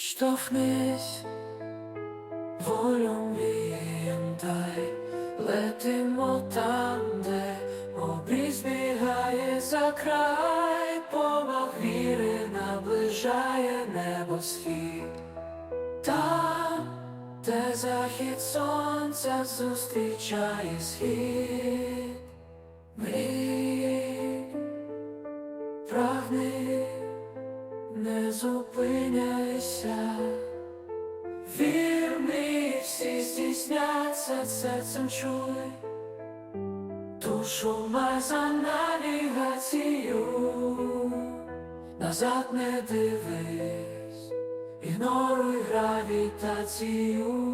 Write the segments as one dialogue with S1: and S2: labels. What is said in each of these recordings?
S1: Відштовхнись, волю дай, летимо там, де обріз бігає за край, помах віри наближає небосхід. Там, де захід сонця зустрічає схід, мрій, прагни, не зупиняйся, вірми всі здійсняться серцем чуй, душу май за навігацію, назад не дивись, ігноруй гравітацію.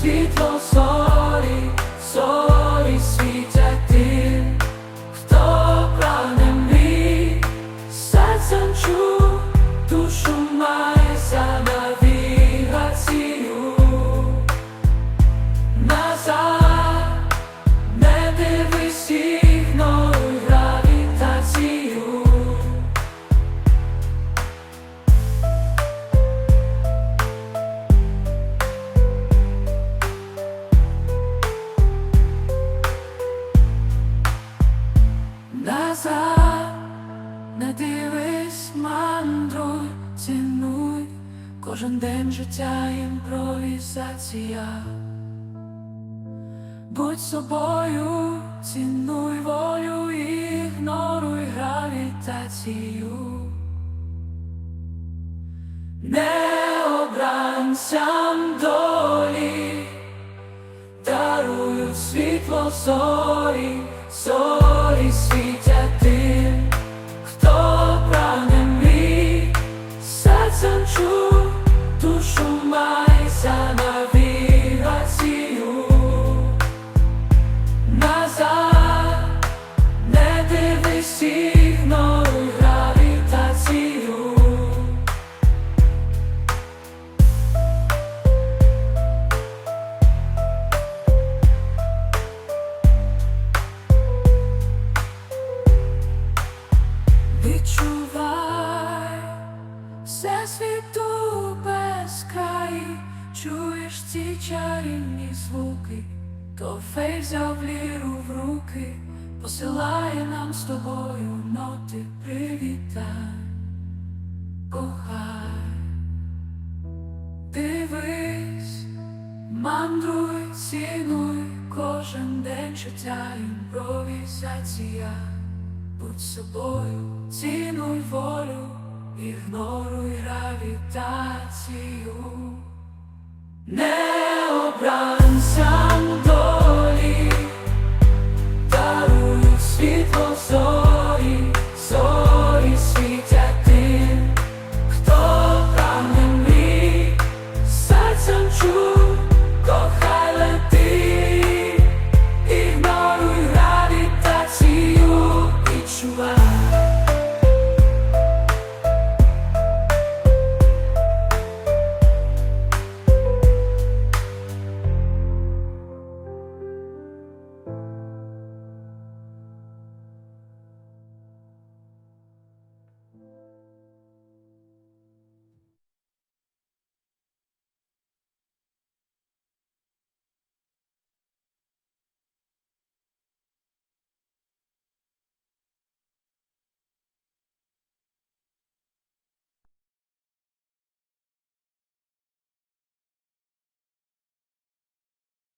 S1: Світло зорі, Назад не дивись, мандруй, цінуй, кожен день життя імпровізація. Будь собою, цінуй волю, ігноруй гравітацію. Не обранцям долі дарують світло зорі, зорі світять дивись, ігноруй гравітацію. Відчувай все світу без краї, чуєш ці чарівні звуки, то фей взяв ліру в руки, посилає нам з тобою ноти привітань, кохай, дивись, мандруй, цінуй кожен день життя імпровізація. Будь собою, цінуй волю, ігноруй гравітацію,